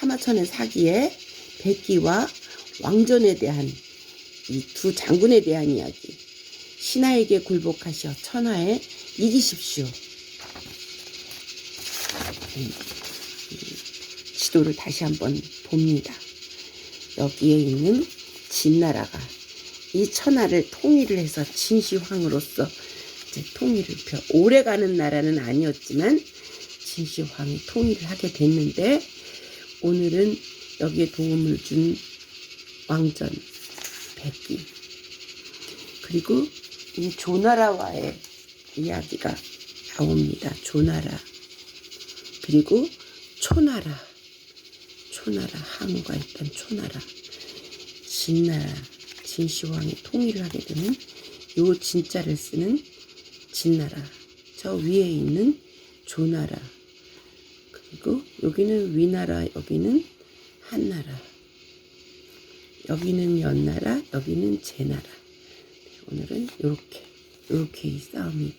사마천의 사기에 백기와 왕전에 대한 이 두 장군에 대한 이야기. 신하에게 굴복하시어 천하에 이기십시오. 음, 음, 지도를 다시 한번 봅니다. 여기에 있는 진나라가 이 천하를 통일을 해서 진시황으로서 통일을 펴 오래가는 나라는 아니었지만 진시황이 통일을 하게 됐는데 오늘은 여기에 도움을 준 왕전 백기. 그리고 이 조나라와의 이야기가 나옵니다. 조나라. 그리고 초나라. 초나라 항우가 있던 초나라. 진나라 진시황이 통일을 하게 되는 요 진자를 쓰는 진나라. 저 위에 있는 조나라 그리고 여기는 위나라 여기는 한나라 여기는 연나라 여기는 제나라 오늘은 이렇게 이렇게 이 싸움이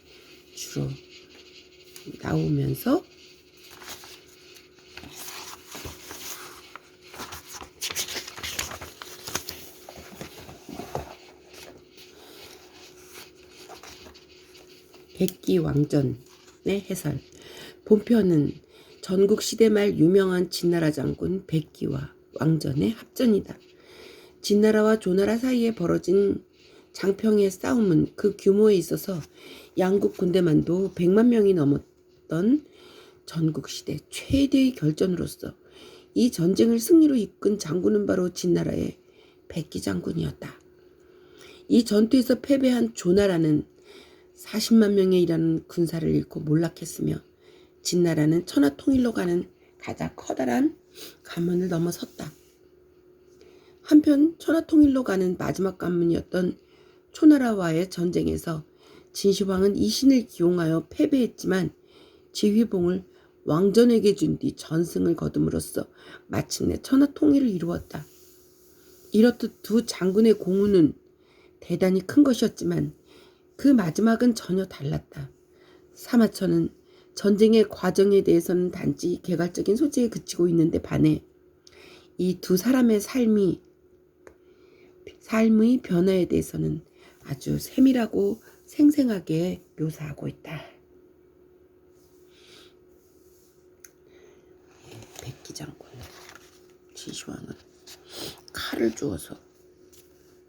주로 나오면서 백기 왕전의 해설. 본편은 전국 시대 말 유명한 진나라 장군 백기와 왕전의 합전이다. 진나라와 조나라 사이에 벌어진 장평의 싸움은 그 규모에 있어서 양국 군대만도 100만 명이 넘었던 전국 시대 최대의 결전으로서 이 전쟁을 승리로 이끈 장군은 바로 진나라의 백기 장군이었다. 이 전투에서 패배한 조나라는 40만 명에 이르는 군사를 잃고 몰락했으며 진나라는 천하 통일로 가는 가장 커다란 관문을 넘어섰다. 한편 천하 통일로 가는 마지막 관문이었던 초나라와의 전쟁에서 진시황은 이신을 기용하여 패배했지만 지휘봉을 왕전에게 준 뒤 전승을 거둠으로써 마침내 천하 통일을 이루었다. 이렇듯 두 장군의 공우는 대단히 큰 것이었지만 그 마지막은 전혀 달랐다. 사마천은 전쟁의 과정에 대해서는 단지 개괄적인 소재에 그치고 있는데 반해 이 두 사람의 삶이 삶의 변화에 대해서는 아주 세밀하고 생생하게 묘사하고 있다. 백기 장군 지시왕은 칼을 주어서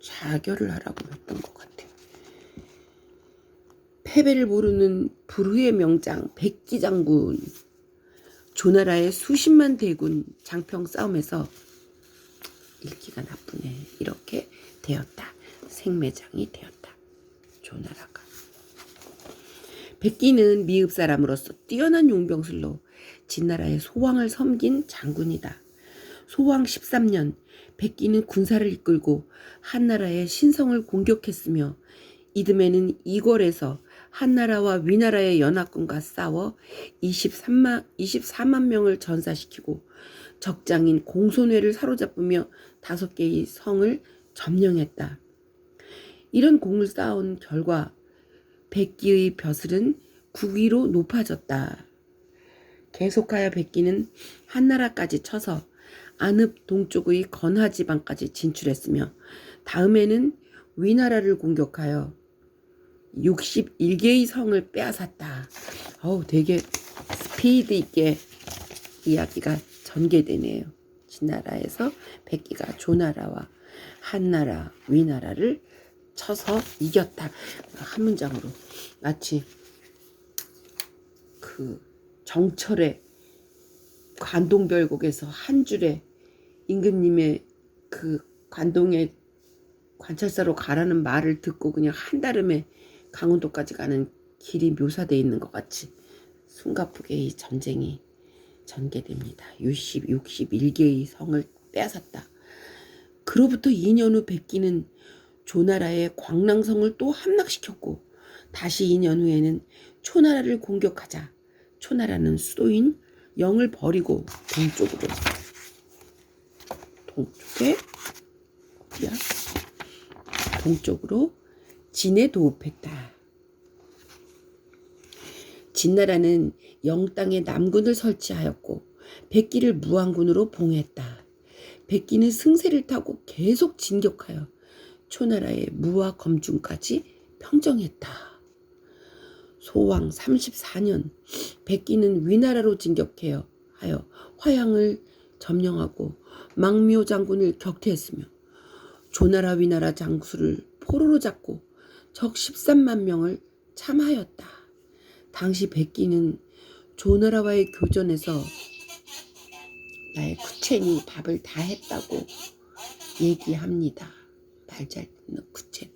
자결을 하라고 했던 것 같아. 패배를 모르는 불후의 명장 백기 장군 조나라의 수십만 대군 장평 싸움에서 읽기가 나쁘네. 이렇게 되었다. 생매장이 되었다. 조나라가. 백기는 미흡 사람으로서 뛰어난 용병술로 진나라의 소왕을 섬긴 장군이다. 소왕 13년 백기는 군사를 이끌고 한나라의 신성을 공격했으며 이듬해는 이궐에서 한나라와 위나라의 연합군과 싸워 23만, 24만 명을 전사시키고 적장인 공손회를 사로잡으며 다섯 개의 성을 점령했다. 이런 공을 쌓은 결과 백기의 벼슬은 국위로 높아졌다. 계속하여 백기는 한나라까지 쳐서 안읍 동쪽의 건하 지방까지 진출했으며 다음에는 위나라를 공격하여 61개의 성을 빼앗았다. 어우, 되게 스피드 있게 이야기가 전개되네요. 진나라에서 백기가 조나라와 한나라, 위나라를 쳐서 이겼다. 한 문장으로 마치 그 정철의 관동별곡에서 한 줄에 임금님의 그 관동의 관찰사로 가라는 말을 듣고 그냥 한달음에 강원도까지 가는 길이 묘사되어 있는 것 같이 숨가쁘게 이 전쟁이 전개됩니다. 60, 61개의 성을 빼앗았다. 그로부터 2년 후 백기는 조나라의 광랑성을 또 함락시켰고 다시 2년 후에는 초나라를 공격하자 초나라는 수도인 영을 버리고 동쪽으로 동쪽에 어디야? 동쪽으로 진에 도읍했다. 진나라는 영 땅에 남군을 설치하였고 백기를 무왕군으로 봉했다. 백기는 승세를 타고 계속 진격하여 초나라의 무와 검중까지 평정했다. 소왕 34년 백기는 위나라로 진격하여 하여 화양을 점령하고 망묘 장군을 격퇴했으며 조나라 위나라 장수를 포로로 잡고 적 13만 명을 참하였다. 당시 백기는 조나라와의 교전에서 나의 쿠첸이 밥을 다 했다고 얘기합니다. 말 잘 듣는 쿠첸.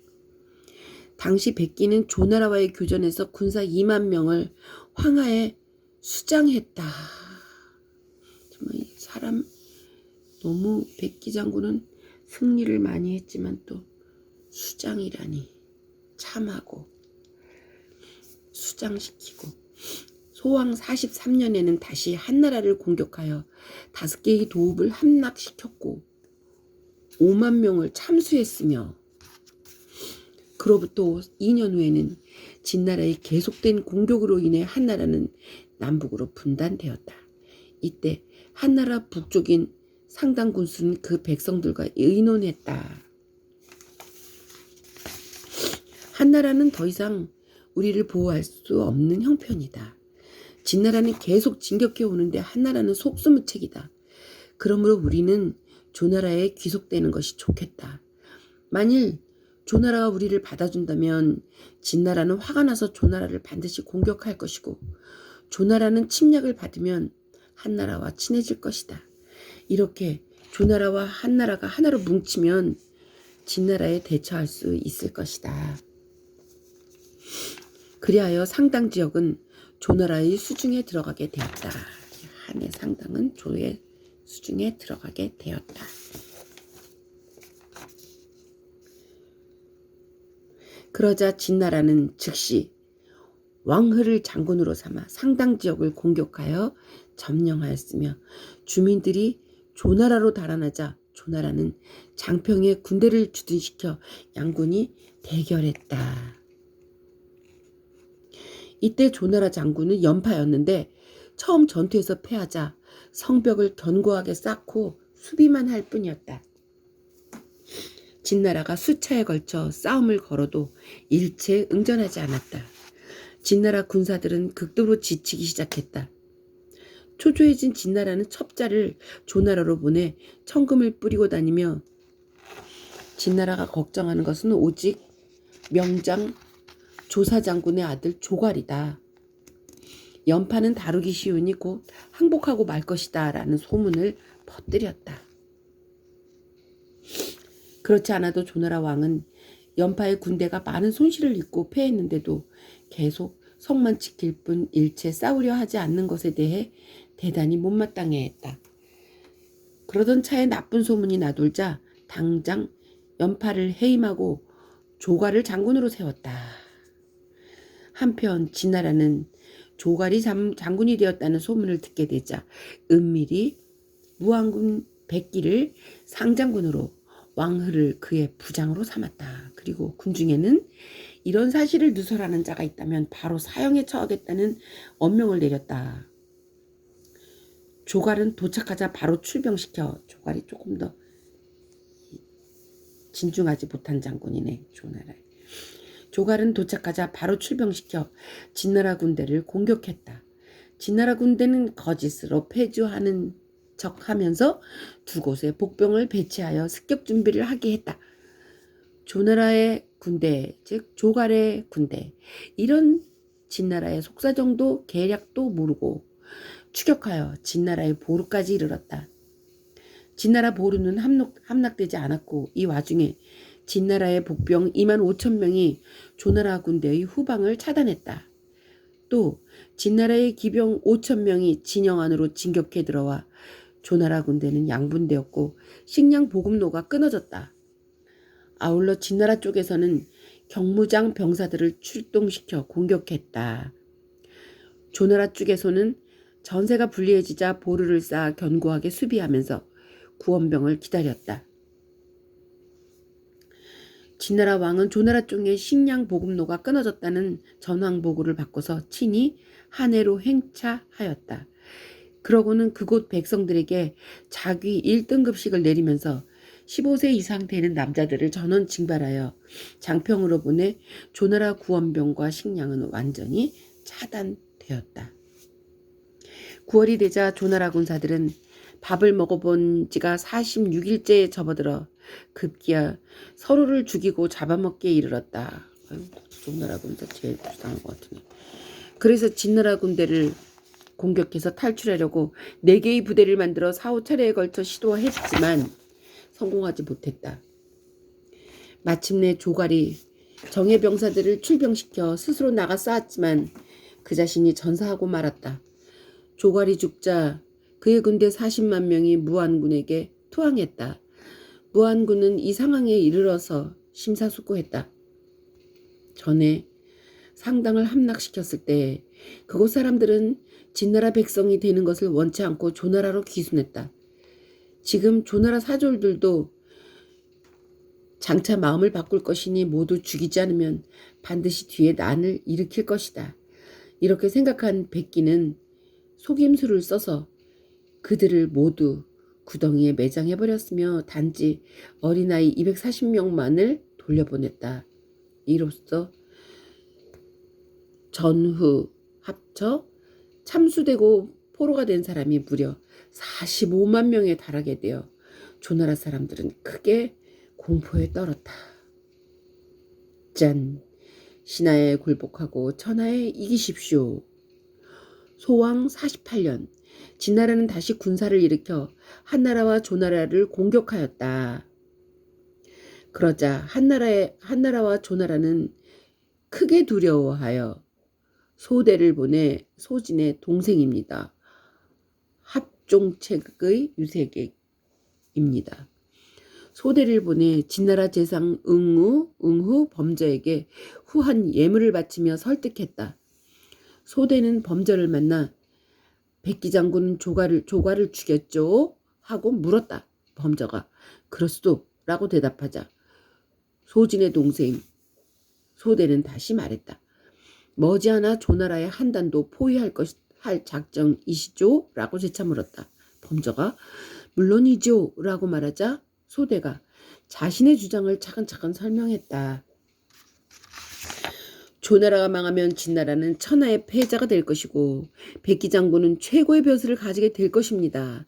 당시 백기는 조나라와의 교전에서 군사 2만 명을 황하에 수장했다. 정말 이 사람 너무 백기 장군은 승리를 많이 했지만 또 수장이라니 참하고 수장시키고 소왕 43년에는 다시 한나라를 공격하여 다섯 개의 도읍을 함락시켰고 5만 명을 참수했으며 그로부터 2년 후에는 진나라의 계속된 공격으로 인해 한나라는 남북으로 분단되었다. 이때 한나라 북쪽인 상당 군수는 그 백성들과 의논했다. 한나라는 더 이상 우리를 보호할 수 없는 형편이다. 진나라는 계속 진격해 오는데 한나라는 속수무책이다. 그러므로 우리는 조나라에 귀속되는 것이 좋겠다. 만일 조나라가 우리를 받아준다면 진나라는 화가 나서 조나라를 반드시 공격할 것이고 조나라는 침략을 받으면 한나라와 친해질 것이다. 이렇게 조나라와 한나라가 하나로 뭉치면 진나라에 대처할 수 있을 것이다. 그리하여 상당 지역은 조나라의 수중에 들어가게 되었다. 한해 상당은 조의 수중에 들어가게 되었다. 그러자 진나라는 즉시 왕흐를 장군으로 삼아 상당 지역을 공격하여 점령하였으며 주민들이 조나라로 달아나자 조나라는 장평에 군대를 주둔시켜 양군이 대결했다. 이때 조나라 장군은 연파였는데 처음 전투에서 패하자 성벽을 견고하게 쌓고 수비만 할 뿐이었다. 진나라가 수차에 걸쳐 싸움을 걸어도 일체 응전하지 않았다. 진나라 군사들은 극도로 지치기 시작했다. 초조해진 진나라는 첩자를 조나라로 보내 청금을 뿌리고 다니며 진나라가 걱정하는 것은 오직 명장 조사 장군의 아들 조갈이다. 연파는 다루기 쉬우니 곧 항복하고 말 것이다 라는 소문을 퍼뜨렸다. 그렇지 않아도 조나라 왕은 연파의 군대가 많은 손실을 입고 패했는데도 계속 성만 지킬 뿐 일체 싸우려 하지 않는 것에 대해 대단히 못마땅해했다. 그러던 차에 나쁜 소문이 나돌자 당장 연파를 해임하고 조가를 장군으로 세웠다. 한편 진나라는 조갈이 장 군이 되었다는 소문을 듣게 되자 은밀히 무왕군 백기를 상장군으로 왕흐를 그의 부장으로 삼았다. 그리고 군중에는 이런 사실을 누설하는 자가 있다면 바로 사형에 처하겠다는 엄명을 내렸다. 조갈은 도착하자 바로 출병시켜 조갈이 조금 더 진중하지 못한 장군이네 조나라에. 조갈은 도착하자 바로 출병시켜 진나라 군대를 공격했다. 진나라 군대는 거짓으로 패주하는 척 하면서 두 곳에 복병을 배치하여 습격 준비를 하게 했다. 조나라의 군대, 즉 조갈의 군대, 이런 진나라의 속사정도 계략도 모르고 추격하여 진나라의 보루까지 이르렀다. 진나라 보루는 함락, 함락되지 않았고 이 와중에 진나라의 복병 2만 5천 명이 조나라 군대의 후방을 차단했다. 또 진나라의 기병 5천 명이 진영 안으로 진격해 들어와 조나라 군대는 양분되었고 식량 보급로가 끊어졌다. 아울러 진나라 쪽에서는 경무장 병사들을 출동시켜 공격했다. 조나라 쪽에서는 전세가 불리해지자 보루를 쌓아 견고하게 수비하면서 구원병을 기다렸다. 진나라 왕은 조나라 쪽의 식량 보급로가 끊어졌다는 전황 보고를 받고서 친히 한해로 행차하였다. 그러고는 그곳 백성들에게 자기 1등급씩을 내리면서 15세 이상 되는 남자들을 전원 징발하여 장평으로 보내 조나라 구원병과 식량은 완전히 차단되었다. 9월이 되자 조나라 군사들은 밥을 먹어본 지가 46일째에 접어들어 급기야 서로를 죽이고 잡아먹기에 이르렀다. 아유, 조나라 군사 제일 불쌍한 것 같으네. 그래서 진나라 군대를 공격해서 탈출하려고 네 개의 부대를 만들어 사후 차례에 걸쳐 시도했지만 성공하지 못했다. 마침내 조갈이 정예 병사들을 출병시켜 스스로 나가 싸웠지만 그 자신이 전사하고 말았다. 조갈이 죽자 그의 군대 40만 명이 무안군에게 투항했다. 무안군은 이 상황에 이르러서 심사숙고했다. 전에 상당을 함락시켰을 때 그곳 사람들은 진나라 백성이 되는 것을 원치 않고 조나라로 귀순했다. 지금 조나라 사졸들도 장차 마음을 바꿀 것이니 모두 죽이지 않으면 반드시 뒤에 난을 일으킬 것이다. 이렇게 생각한 백기는 속임수를 써서 그들을 모두 구덩이에 매장해버렸으며 단지 어린아이 240명만을 돌려보냈다. 이로써 전후 합쳐 참수되고 포로가 된 사람이 무려 45만 명에 달하게 되어 조나라 사람들은 크게 공포에 떨었다. 짠! 신하에 굴복하고 천하에 이기십시오. 소왕 48년 진나라는 다시 군사를 일으켜 한나라와 조나라를 공격하였다. 그러자 한나라의 한나라와 조나라는 크게 두려워하여 소대를 보내 소진의 동생입니다. 합종책의 유색입니다. 소대를 보내 진나라 재상 응우, 응후 범저에게 후한 예물을 바치며 설득했다. 소대는 범저를 만나 백기 장군은 조가를 조가를 죽였죠? 하고 물었다. 범저가 그럴 수도 라고 대답하자 소진의 동생 소대는 다시 말했다. 머지않아 조나라의 한단도 포위할 것, 할 작정이시죠? 라고 재차 물었다. 범저가 물론이죠. 라고 말하자 소대가 자신의 주장을 차근차근 설명했다. 조나라가 망하면 진나라는 천하의 패자가 될 것이고 백기 장군은 최고의 벼슬을 가지게 될 것입니다.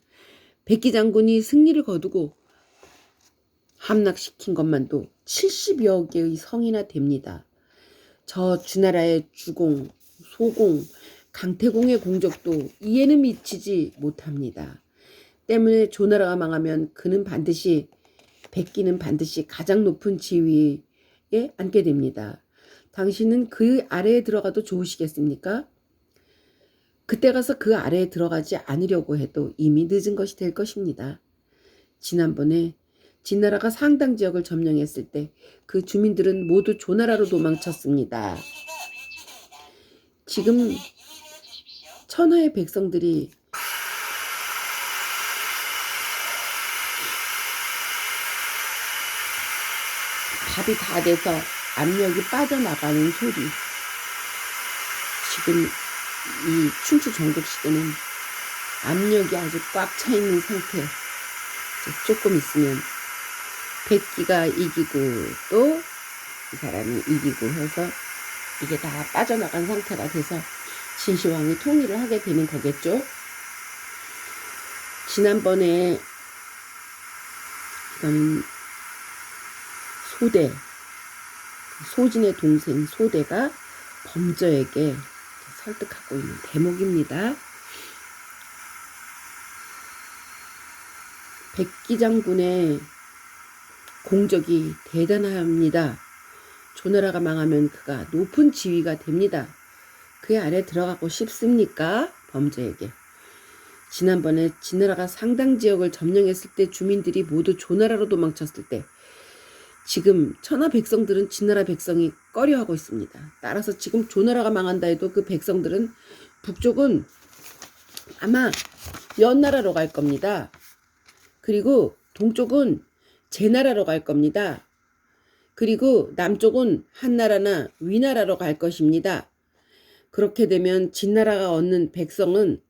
백기 장군이 승리를 거두고 함락시킨 것만도 70여 개의 성이나 됩니다. 저 주나라의 주공, 소공, 강태공의 공적도 이해는 미치지 못합니다. 때문에 조나라가 망하면 그는 반드시 백기는 반드시 가장 높은 지위에 앉게 됩니다. 당신은 그 아래에 들어가도 좋으시겠습니까? 그때 가서 그 아래에 들어가지 않으려고 해도 이미 늦은 것이 될 것입니다. 지난번에 진나라가 상당 지역을 점령했을 때 그 주민들은 모두 조나라로 도망쳤습니다. 지금 천하의 백성들이 밥이 다 돼서 압력이 빠져나가는 소리. 지금 이 춘추 전국 시대는 압력이 아주 꽉 차 있는 상태. 조금 있으면 백기가 이기고 또 이 사람이 이기고 해서 이게 다 빠져나간 상태가 돼서 진시황이 통일을 하게 되는 거겠죠. 지난번에 이거는 소대 소진의 동생 소대가 범저에게 설득하고 있는 대목입니다. 백기 장군의 공적이 대단합니다. 조나라가 망하면 그가 높은 지위가 됩니다. 그 안에 들어가고 싶습니까? 범죄에게. 지난번에 진나라가 상당 지역을 점령했을 때 주민들이 모두 조나라로 도망쳤을 때 지금 천하 백성들은 진나라 백성이 꺼려하고 있습니다. 따라서 지금 조나라가 망한다 해도 그 백성들은 북쪽은 아마 연나라로 갈 겁니다. 그리고 동쪽은 제나라로 갈 겁니다. 그리고 남쪽은 한나라나 위나라로 갈 것입니다. 그렇게 되면 진나라가 얻는 백성은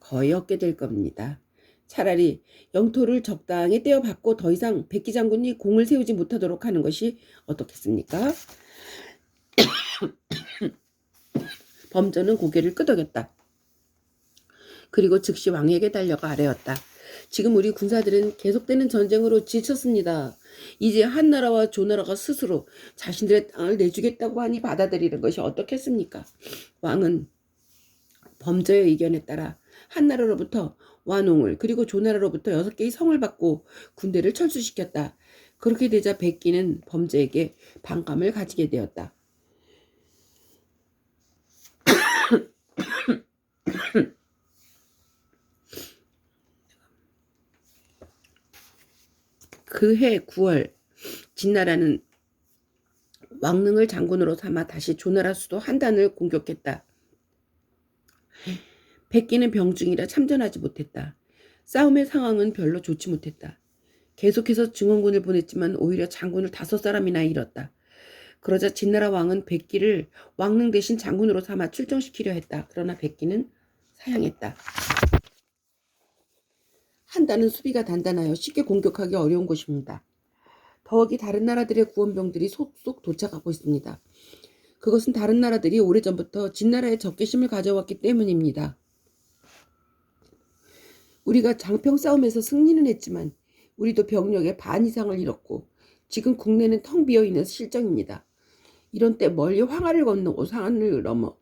거의 얻게 될 겁니다. 차라리 영토를 적당히 떼어받고 더 이상 백기 장군이 공을 세우지 못하도록 하는 것이 어떻겠습니까? 범저는 고개를 끄덕였다. 그리고 즉시 왕에게 달려가 아뢰었다. 지금 우리 군사들은 계속되는 전쟁으로 지쳤습니다. 이제 한나라와 조나라가 스스로 자신들의 땅을 내주겠다고 하니 받아들이는 것이 어떻겠습니까? 왕은 범저의 의견에 따라 한나라로부터 완홍을 그리고 조나라로부터 여섯 개의 성을 받고 군대를 철수시켰다. 그렇게 되자 백기는 범저에게 반감을 가지게 되었다. 그해 9월 진나라는 왕릉을 장군으로 삼아 다시 조나라 수도 한단을 공격했다. 백기는 병중이라 참전하지 못했다. 싸움의 상황은 별로 좋지 못했다. 계속해서 증원군을 보냈지만 오히려 장군을 다섯 사람이나 잃었다. 그러자 진나라 왕은 백기를 왕릉 대신 장군으로 삼아 출정시키려 했다. 그러나 백기는 사양했다. 한단은 수비가 단단하여 쉽게 공격하기 어려운 곳입니다. 더욱이 다른 나라들의 구원병들이 속속 도착하고 있습니다. 그것은 다른 나라들이 오래전부터 진나라의 적개심을 가져왔기 때문입니다. 우리가 장평 싸움에서 승리는 했지만 우리도 병력의 반 이상을 잃었고 지금 국내는 텅 비어 있는 실정입니다. 이런 때 멀리 황하를 건너고 산을 넘어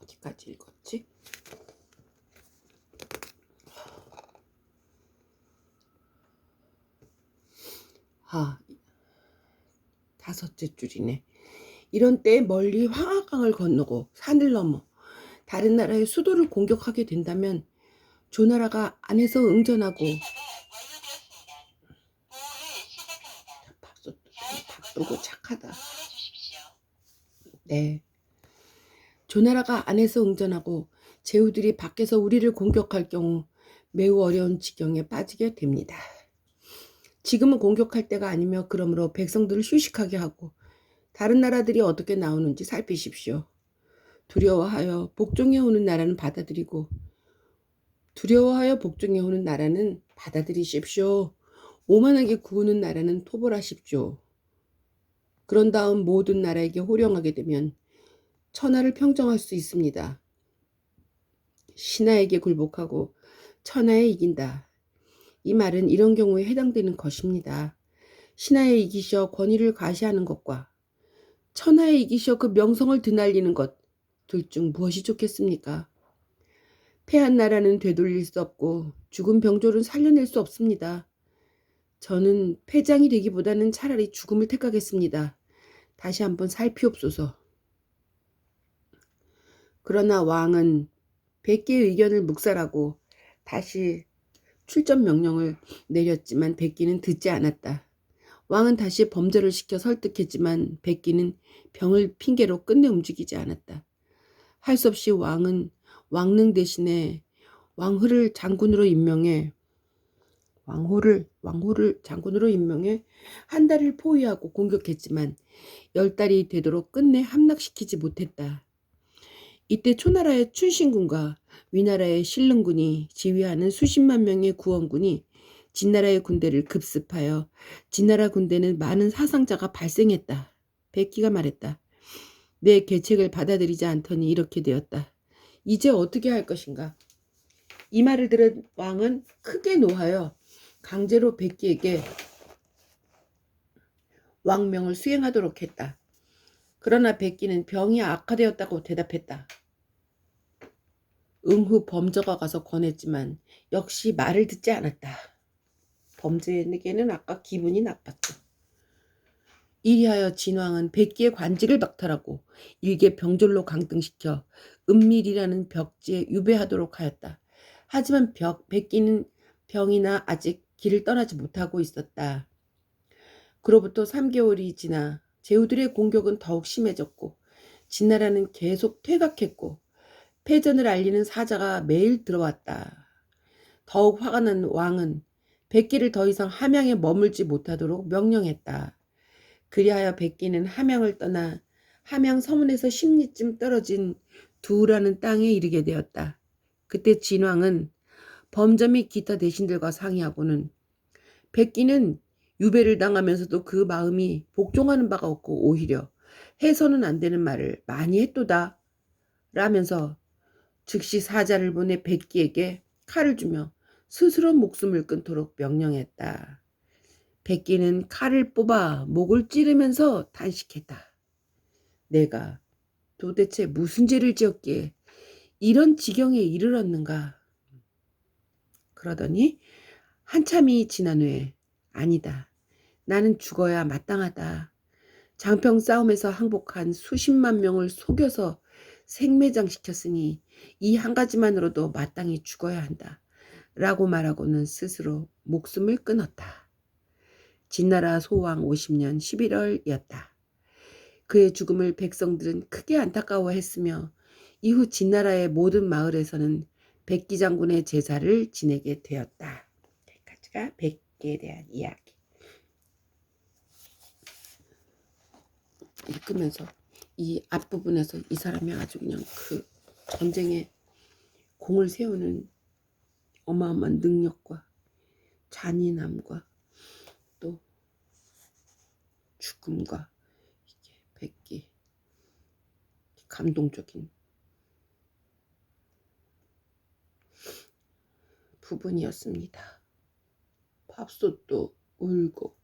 어디까지 읽었지? 아, 다섯째 줄이네. 이런 때 멀리 황하강을 건너고 산을 넘어 다른 나라의 수도를 공격하게 된다면 조나라가 안에서 응전하고 박도고 착하다. 네. 조나라가 안에서 응전하고 제후들이 밖에서 우리를 공격할 경우 매우 어려운 지경에 빠지게 됩니다. 지금은 공격할 때가 아니며 그러므로 백성들을 휴식하게 하고 다른 나라들이 어떻게 나오는지 살피십시오. 두려워하여 복종해 오는 나라는 받아들이고 두려워하여 복종해 오는 나라는 받아들이십시오. 오만하게 구우는 나라는 토벌하십시오. 그런 다음 모든 나라에게 호령하게 되면 천하를 평정할 수 있습니다. 신하에게 굴복하고 천하에 이긴다. 이 말은 이런 경우에 해당되는 것입니다. 신하에 이기셔 권위를 과시하는 것과 천하에 이기셔 그 명성을 드날리는 것, 둘 중 무엇이 좋겠습니까? 패한 나라는 되돌릴 수 없고 죽은 병졸은 살려낼 수 없습니다. 저는 패장이 되기보다는 차라리 죽음을 택하겠습니다. 다시 한번 살피옵소서. 그러나 왕은 백기의 의견을 묵살하고 다시 출전 명령을 내렸지만 백기는 듣지 않았다. 왕은 다시 범죄를 시켜 설득했지만 백기는 병을 핑계로 끝내 움직이지 않았다. 할 수 없이 왕은 왕릉 대신에 왕후를 장군으로 임명해 왕호를 왕호를 장군으로 임명해 한 달을 포위하고 공격했지만 열 달이 되도록 끝내 함락시키지 못했다. 이때 초나라의 춘신군과 위나라의 신릉군이 지휘하는 수십만 명의 구원군이 진나라의 군대를 급습하여 진나라 군대는 많은 사상자가 발생했다. 백기가 말했다. 내 계책을 받아들이지 않더니 이렇게 되었다. 이제 어떻게 할 것인가? 이 말을 들은 왕은 크게 노하여 강제로 백기에게 왕명을 수행하도록 했다. 그러나 백기는 병이 악화되었다고 대답했다. 응후 범저가 가서 권했지만 역시 말을 듣지 않았다. 범죄에게는 아까 기분이 나빴다. 이리하여 진왕은 백기의 관직을 박탈하고 일개 병졸로 강등시켜 은밀이라는 벽지에 유배하도록 하였다. 하지만 벽, 백기는 병이나 아직 길을 떠나지 못하고 있었다. 그로부터 3개월이 지나 제후들의 공격은 더욱 심해졌고 진나라는 계속 퇴각했고 패전을 알리는 사자가 매일 들어왔다. 더욱 화가 난 왕은 백기를 더 이상 함양에 머물지 못하도록 명령했다. 그리하여 백기는 함양을 떠나 함양 서문에서 10리쯤 떨어진 두라는 땅에 이르게 되었다. 그때 진왕은 및 기타 대신들과 상의하고는 백기는 유배를 당하면서도 그 마음이 복종하는 바가 없고 오히려 해서는 안 되는 말을 많이 했도다. 라면서 즉시 사자를 보내 백기에게 칼을 주며 스스로 목숨을 끊도록 명령했다. 백기는 칼을 뽑아 목을 찌르면서 단식했다. 내가 도대체 무슨 죄를 지었기에 이런 지경에 이르렀는가? 그러더니 한참이 지난 후에 아니다. 나는 죽어야 마땅하다. 장평 싸움에서 항복한 수십만 명을 속여서 생매장시켰으니 이 한 가지만으로도 마땅히 죽어야 한다. 라고 말하고는 스스로 목숨을 끊었다. 진나라 소왕 50년 11월이었다. 그의 죽음을 백성들은 크게 안타까워했으며 이후 진나라의 모든 마을에서는 백기 장군의 제사를 지내게 되었다. 여기까지가 백기에 대한 이야기. 읽으면서 이 앞부분에서 이 사람이 아주 그냥 그 전쟁에 공을 세우는 어마어마한 능력과 잔인함과 또 죽음과 이게 백기 감동적인 부분이었습니다. 밥솥도 울고